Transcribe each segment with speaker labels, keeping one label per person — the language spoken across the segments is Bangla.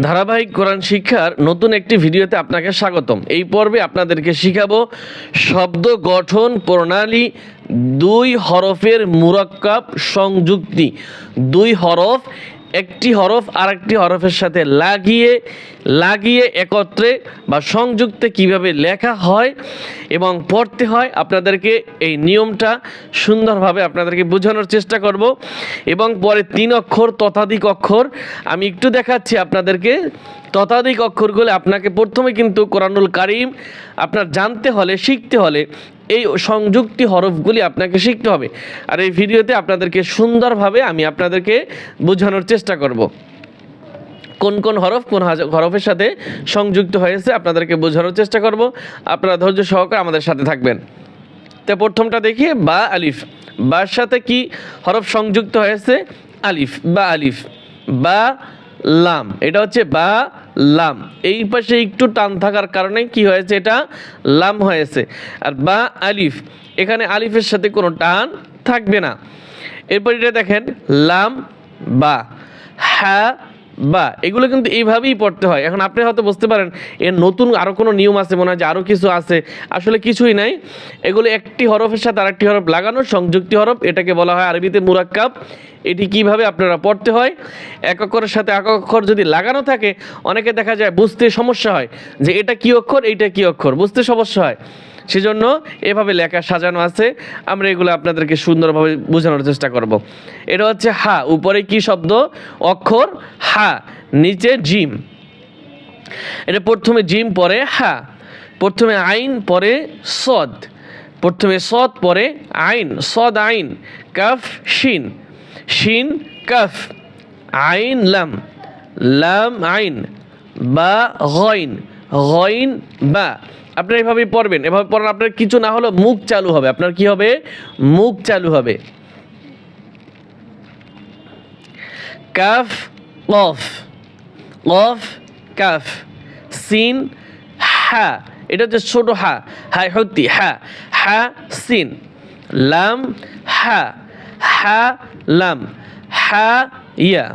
Speaker 1: ধারাবাহিক কোরআন শিক্ষার নতুন একটি ভিডিওতে আপনাকে স্বাগতম। এই পর্বে আপনাদেরকে শিখাবো শব্দ গঠন প্রণালী, দুই হরফের মুরাক্কাব সংযুক্তি। দুই হরফ, একটি হরফ আরেকটি হরফের সাথে লাগিয়ে লাগিয়ে একত্রে বা সংযুক্তে কীভাবে লেখা হয় এবং পড়তে হয় আপনাদেরকে এই নিয়মটা সুন্দরভাবে আপনাদেরকে বোঝানোর চেষ্টা করব এবং পরে তিন অক্ষর ততাধিক অক্ষর আমি একটু দেখাচ্ছি আপনাদেরকে। ততাধিক অক্ষরগুলো আপনাকে প্রথমে কিন্তু কোরআনুল কারিম আপনার জানতে হলে, শিখতে হলে এই সংযুক্তি হরফগুলি আপনাকে শিখতে হবে। আর এই ভিডিওতে আপনাদেরকে সুন্দরভাবে আমি আপনাদেরকে বোঝানোর চেষ্টা করব। কোন কোন হরফ, কোন হরফের সাথে সংযুক্ত হয়েছে, আপনাদেরকে বোঝানোর চেষ্টা করব। আপনারা ধৈর্য সহকারে আমাদের সাথে থাকবেন। তো প্রথমটা দেখি, বা, আলিফ। বার সাথে কি হরফ সংযুক্ত হয়েছে? আলিফ, বা আলিফ। বা, লাম। এটা হচ্ছে বা, লাম। এই পাশে একটু টান থাকার কারণে কি হয়েছে এটা? লাম হয়েছে। আর বা, আলিফ। এখানে আলিফের সাথে কোনো টান থাকবে না। এরপর এটা দেখেন, লাম, বা। হ্যাঁ বা এগুলো কিন্তু এইভাবেই পড়তে হয়। এখন আপনি হয়তো বুঝতে পারেন এর নতুন আরও কোনো নিয়ম আছে, মনে হয় যে আরও কিছু আছে। আসলে কিছুই নাই। এগুলো একটি হরফের সাথে আরেকটি হরফ লাগানো সংযুক্তি হরফ, এটাকে বলা হয় আরবিতে মুরাক্কাব। এটি কীভাবে আপনারা পড়তে হয়? এক অক্ষরের সাথে এক অক্ষর যদি লাগানো থাকে, অনেকে দেখা যায় বুঝতে সমস্যা হয় যে এটা কি অক্ষর, এইটা কি অক্ষর, বুঝতে সমস্যা হয়। সেজন্য এভাবে লেখা সাজানো আছে। আমরা এগুলো আপনাদেরকে সুন্দরভাবে বোঝানোর চেষ্টা করব। এটা হচ্ছে হা, উপরে কি শব্দ? অক্ষর হা, নিচে জিম। এটা প্রথমে জিম, পরে হা। প্রথমে আইন, পরে সদ। প্রথমে সদ, পরে আইন। সদ, আইন। কাফ, শিন। শিন, কাফ। আইন, লাম। লাম, আইন। বা, গইন। গইন, বা। আপনার এভাবেই পড়বেন। এভাবে পড়ার আপনার কিছু না হলেও মুখ চালু হবে। আপনার কি হবে? মুখ চালু হবে। কাফ, কফ কফ, কাফ, সিন, হা। এটা হচ্ছে ছোট হা। হাই হতি, হা। হা, সিন। লাম, হা। হা, লাম। হা, ইয়া।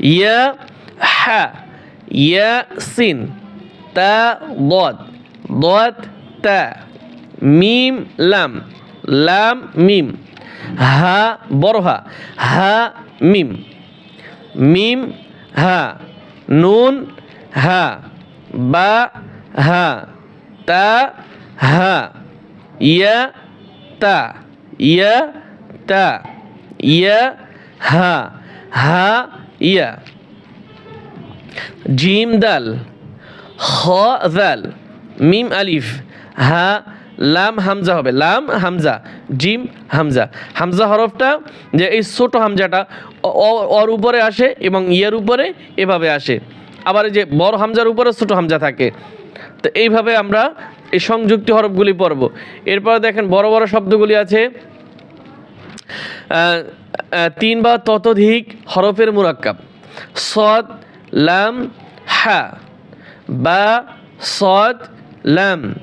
Speaker 1: ইয়া, হা। ইয়া, সিন। তা, বদ। ضاد تا মিম লাম লাম মিম হা বড় হা হা মিম মিম হা নুন হা বা হা তা হা ইয়া তা ইয়া তা ইয়া হা হা ইয়া জিম দাল খ দাল মিম আলিফ, হা, লাম, হামজা হবে। লাম, হামজা, জিম, হামজা। হামজা হরফটা যে এই ছোট হামজাটা অর উপরে আসে এবং ইয়ের উপরে এভাবে আসে। আবার এই যে বড় হামজার উপরে ছোট হামজা থাকে। তো এইভাবে আমরা এই সংযুক্তি হরফগুলি পড়ব। এরপর দেখেন বড় বড় শব্দগুলি আছে। তিন বা ততোধিক হরফের মুরাক্কাব। সদ লাম, হা। বা সদ لام.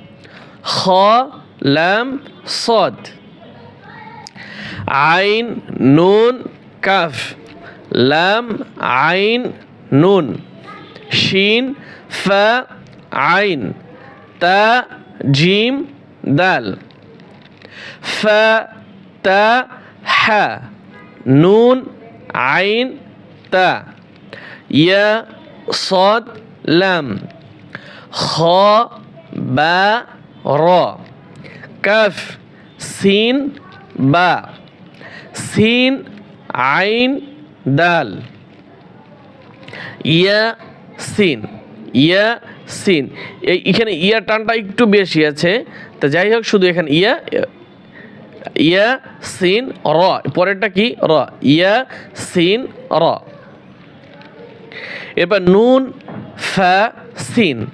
Speaker 1: خا لام صاد. عين نون كاف. لام عين نون. شين فا عين. تا جيم دال. فا تا حا نون عين تا. يا صاد لام. خا বা র। কাফ, সিন, বা। সিন, আইন, দাল। ইয়া, সিন। ইয়া, সিন। এখানে ইয়া টানটা একটু বেশি আছে। তা যাই হোক, শুধু এখানে ইয়া ইয়া, সিন, র। পরেরটা কি? র। ইয়া, সিন, র। এবার নুন, ফা, সিন।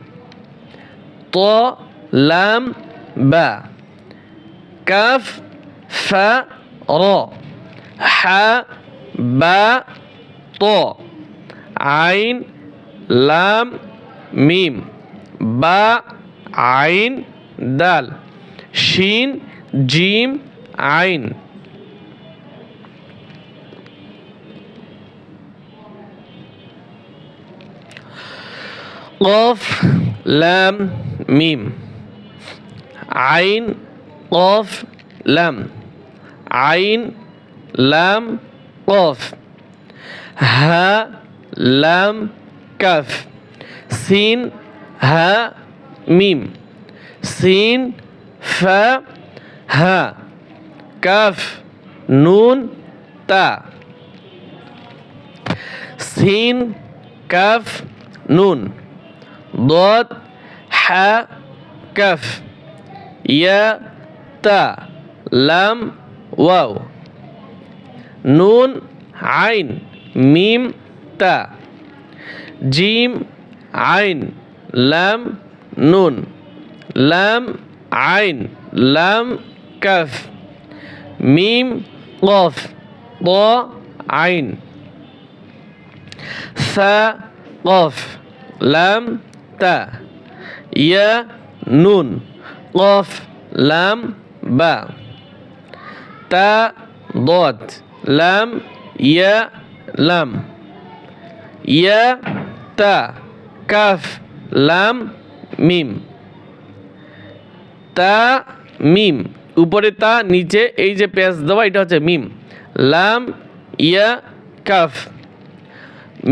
Speaker 1: ত লাম বা কাফ ফা র হা বা ত আইন লাম মিম বা আইন দাল শিন জিম আইন কফ লাম মিম আইন কফ লাম আইন লাম কফ হা লাম কাফ সিন হা মিম সিন ফা হা কাফ নুন তা সিন কাফ নুন ضاد ح كف يا تا. لام واو. نون عين. ميم تا. جيم عين. لام نون. لام عين. لام كف ميم قاف. ضا عين. ثا قاف. لام تا. ইয়া নুন কফ লাম বা তা দদ লাম ইয়া লাম ইয়া তা কাফ লাম মিম তা মিম উপরে তা, নিচে এই যে পেঁয়াজ দেওয়া, এটা হচ্ছে মিম লাম ইয়া কাফ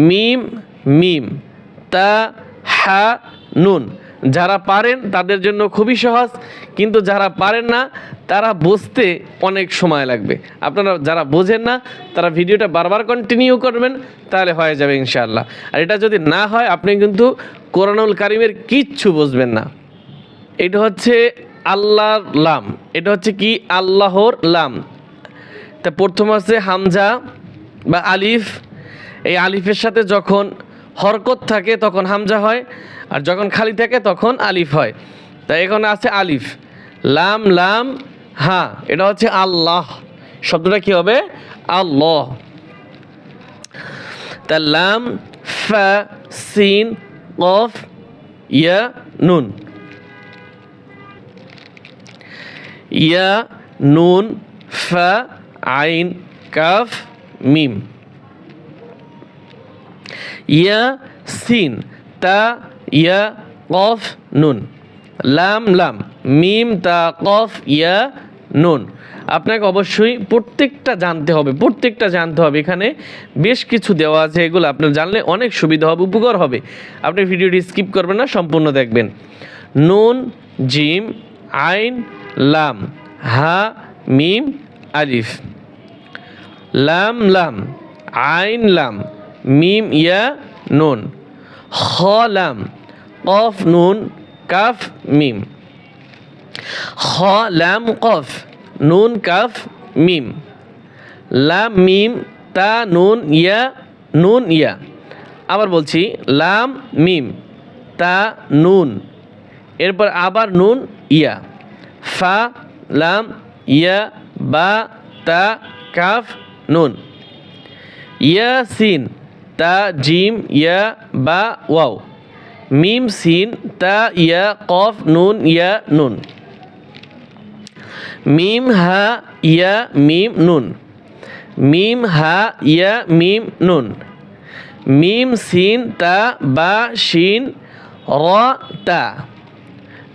Speaker 1: মিম মিম তা হা নুন যারা পারেন তাদের জন্য খুবই সহজ, কিন্তু যারা পারেন না, তারা বুঝতে অনেক সময় লাগবে। আপনারা যারা বোঝেন না, তারা ভিডিওটা বারবার কন্টিনিউ করবেন, তাহলে হয়ে যাবে ইনশাআল্লাহ। আর এটা যদি না হয়, আপনি কিন্তু কোরআনুল কারিমের কিচ্ছু বুঝবেন না। এটা হচ্ছে আল্লাহর লাম। এটা হচ্ছে কি? আল্লাহর লাম। তা প্রথম আছে হামজা বা আলিফ। এই আলিফের সাথে যখন হরকত থাকে তখন হামজা হয়, আর যখন খালি থাকে তখন আলিফ হয়। তাই এখানে আছে আলিফ। লাম লাম, হা, এটা হচ্ছে আল্লাহ। শব্দটা কি হবে? আল্লাহ। তা লাম, ফা, সিন, কফ, ইয়া, নুন। ইয়া, নুন, ফা, আইন, কাফ, মিম। ইয়া সিন তা ইয়া কফ নুন লাম লাম মিম তা কফ ইয়া নুন আপনাকে অবশ্যই প্রত্যেকটা জানতে হবে, প্রত্যেকটা জানতে হবে। এখানে বেশ কিছু দেওয়া আছে, এগুলো আপনার জানলে অনেক সুবিধা হবে, উপকার হবে। আপনি ভিডিওটি স্কিপ করবেন না, সম্পূর্ণ দেখবেন। নুন, জিম, আইন, লাম। হা, মিম, আলিফ। লাম লাম। আইন, লাম। মিম, ইয়া, নুন। খ লাম কফ, নুন, কাফ, মিম। খ লাম কফ, নুন, কাফ, মিম। লাম, মিম, তা, নুন, ইয়া নুন, ইয়া। আবার বলছি, লাম, মিম, তা, নুন। এরপর আবার নুন, ইয়া। ফা, লাম, ইয়া, বা, তা, কাফ, নুন। ইয়া সিন তা জিম ইয়া বা ওয়াও মিম সিন তা ইয়া কফ নুন ইয়া নুন মিম হা ইয়া মিম নুন মিম হা ইয়া মিম নুন মিম সিন তা বা শিন র তা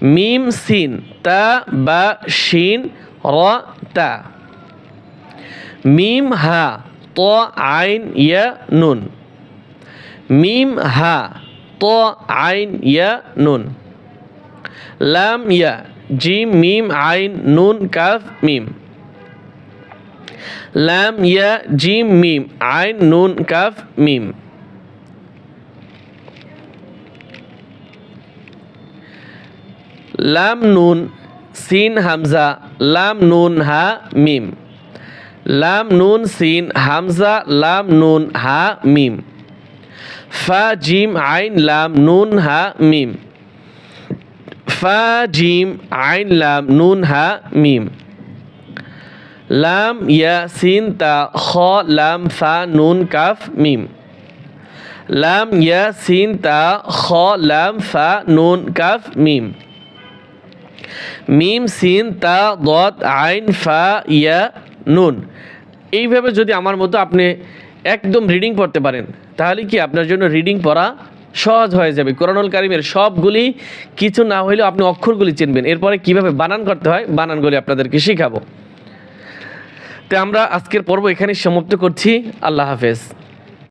Speaker 1: মিম সিন তা বা শিন র তা মিম হা ত আইন ইয়া নুন মিম, হা, ত, আইন, ইয়া, নুন। লাম, ইয়া, জিম, মিম, আইন, নুন, কাফ, মিম। লাম, ইয়া, জিম, মিম, আইন, নুন, কাফ, মিম। লাম, নুন, সিন, হামজা। লাম, নুন, হা, মিম। লাম, নুন, সিন, হামজা। লাম, নুন, হা, মিম। ফা, জিম, আইন, লাম, নুন, হা, মিম। ফা, জিম, আইন, লাম, নুন, হা, মিম। লাম, ইয়া, সিন, তা, খ, লাম, ফা, নুন, কাফ, মিম। লাম, ইয়া, সিন, তা, খ, লাম, ফা, নুন, কাফ, মিম। মিম, সিন, তা দত আইন, ফা, ইয়া, নুন। এইভাবে যদি আমার মতো আপনি একদম রিডিং পড়তে পারেন, তাহলে কি আপনার জন্য রিডিং পড়া সহজ হয়ে যাবে। কোরআনুল কারিমের সবগুলি, কিছু না হইলেও আপনি অক্ষরগুলি চিনবেন। এরপরে কীভাবে বানান করতে হয় বানানগুলি আপনাদেরকে শিখাবো। তো আমরা আজকের পর্ব এখানে সমাপ্ত করছি। আল্লাহ হাফেজ।